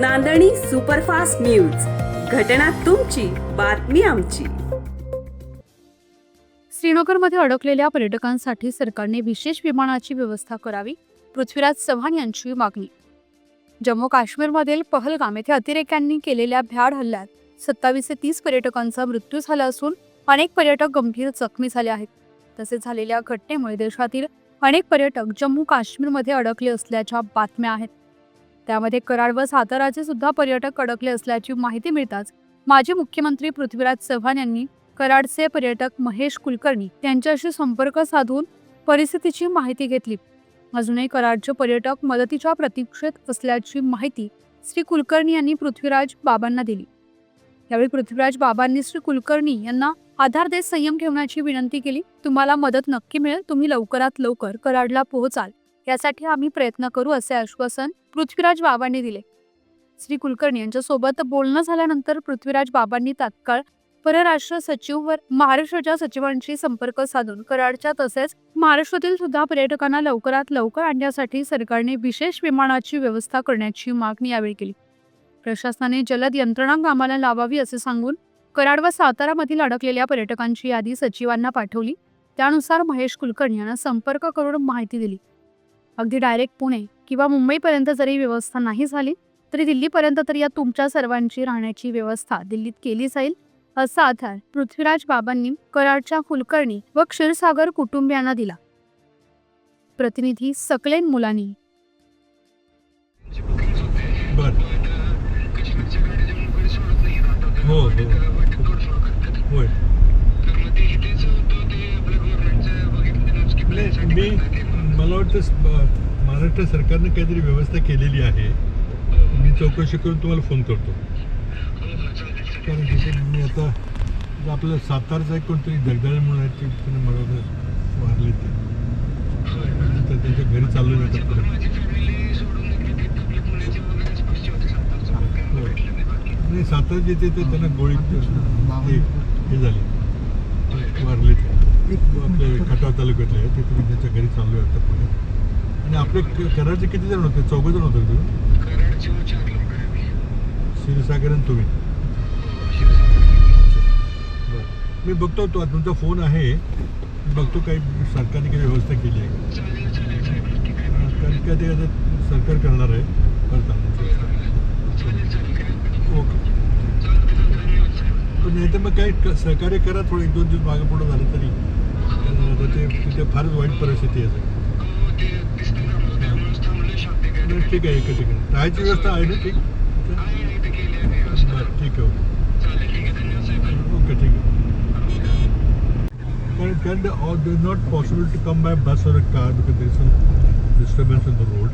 नांदणी superfast news. घटना तुमची बातमी आमची. श्रीनगरमध्ये अडकलेल्या पर्यटकांसाठी सरकारने विशेष विमानाची व्यवस्था करावी पृथ्वीराज चव्हाण यांची मागणी. जम्मू काश्मीरमधील पहलगाम येथे अतिरेक्यांनी केलेल्या भ्याड हल्ल्यात सत्तावीस ते तीस पर्यटकांचा मृत्यू झाला असून अनेक पर्यटक गंभीर जखमी झाले आहेत. तसेच झालेल्या घटनेमुळे देशातील अनेक पर्यटक जम्मू काश्मीरमध्ये अडकले असल्याच्या बातम्या आहेत. त्यामध्ये कराड व साताराचे सुद्धा पर्यटक अडकले असल्याची माहिती मिळताच माजी मुख्यमंत्री पृथ्वीराज चव्हाण यांनी कराडचे पर्यटक महेश कुलकर्णी यांच्याशी संपर्क साधून परिस्थितीची माहिती घेतली. अजूनही कराडचे पर्यटक मदतीच्या प्रतीक्षेत असल्याची माहिती श्री कुलकर्णी यांनी पृथ्वीराज बाबांना दिली. यावेळी पृथ्वीराज बाबांनी श्री कुलकर्णी यांना आधार देत संयम ठेवण्याची विनंती केली. तुम्हाला मदत नक्की मिळेल. तुम्ही लवकरात लवकर कराडला पोहोचाल. यासाठी आम्ही प्रयत्न करू असे आश्वासन पृथ्वीराज बाबांनी दिले. श्री कुलकर्णी यांच्यासोबत बोलणं झाल्यानंतर पृथ्वीराज बाबांनी तात्काळ परराष्ट्र सचिव व महाराष्ट्राच्या सचिवांशी संपर्क साधून कराडच्या तसेच महाराष्ट्रातील सुद्धा पर्यटकांना लवकरात लवकर आणण्यासाठी सरकारने विशेष विमानाची व्यवस्था करण्याची मागणी यावेळी केली. प्रशासनाने जलद यंत्रणा कामाला लावावी असे सांगून कराड व सातारामधील अडकलेल्या पर्यटकांची यादी सचिवांना पाठवली. त्यानुसार महेश कुलकर्णी यांना संपर्क करून माहिती दिली. अगदी डायरेक्ट पुणे किंवा मुंबईपर्यंत जरी व्यवस्था नाही झाली तरी दिल्लीपर्यंत तरी या तुमच्या सर्वांची राहण्याची व्यवस्था दिल्लीत केली जाईल असा आधार पृथ्वीराज बाबांनी कराडच्या कुलकर्णी व क्षीरसागर कुटुंबियांना दिला. प्रतिनिधी सकलेन मुलांनी वाटतं महाराष्ट्र सरकारनं काहीतरी व्यवस्था केलेली आहे. मी चौकशी करून तुम्हाला फोन करतो. कारण तिथे मी आता आपलं सातारचा एक कोणतरी जगदाळे म्हणून आहे ते पुन्हा मला वारले ते. तर त्यांच्या घरी चालू मी नाही सातारा जिथे ते त्यांना गोळी हे झाले. वारले ते. आपले खटाव तालुक्यातले आहे ते तुम्ही त्यांच्या घरी चालू आहे आता पुण्यात आणि आपले क- कराडचे किती जण होते? चौघ जण होते तुम्ही क्षीरसागर आणि तुम्ही बरं. मी बघतो तो तुमचा फोन आहे. बघतो काही सरकारने काही व्यवस्था केली आहे. कारण का ते आता सरकार करणार आहे. करत आणण्याची व्यवस्था. ओके. पण नाही तर मग काही क- सहकार्य करा थोडं. एक दोन दिवस मागे पुढं झालं तरी. ते तिथे फारच वाईट परिस्थिती आहे. नाही, ठीक आहे एका ठिकाणी राहायची व्यवस्था आहे ना ठीक बरं ठीक आहे ओके ठीक आहे कारण कारण they not possible to come by bus और car because there some disturbance on the road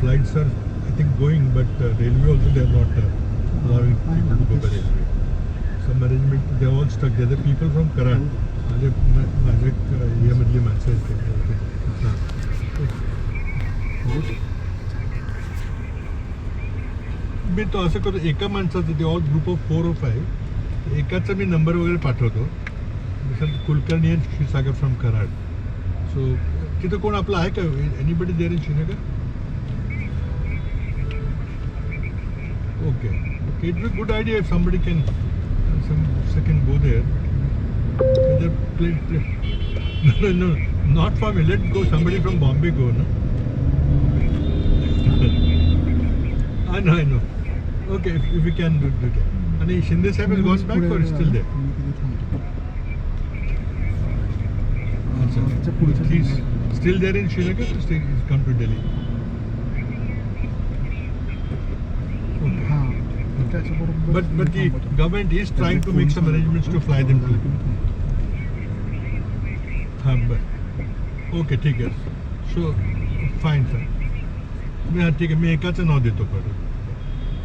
flights are I think going, but uh, railway also they are not uh, allowing people to go by railway. Some arrangement they are all stuck. They are the people from Karan. माझे माझे uh, यामधली माणसं आहेत ते. हां. मी तो असं करतो एका माणसाचं ते all group of four of आहे एकाचा मी नंबर वगैरे पाठवतो. Kulkarni N Kshirsagar from Karad. So तिथं कोण आपलं आहे का? Anybody there in Srinagar okay it we good idea if somebody can some second go there play play no not for me let go somebody from Bombay go ना I know I know Okay, if, if we can do, do that. And Shinde Sahib has gone back or is still there? Achha. He's still there in Srinagar or still he's come to Delhi? But but the government is trying to make some arrangements to fly them to. हाँ बर okay ठीक आहे so fine fine मी हा ठीक आहे मी एकाचं नाव देतो परत ओके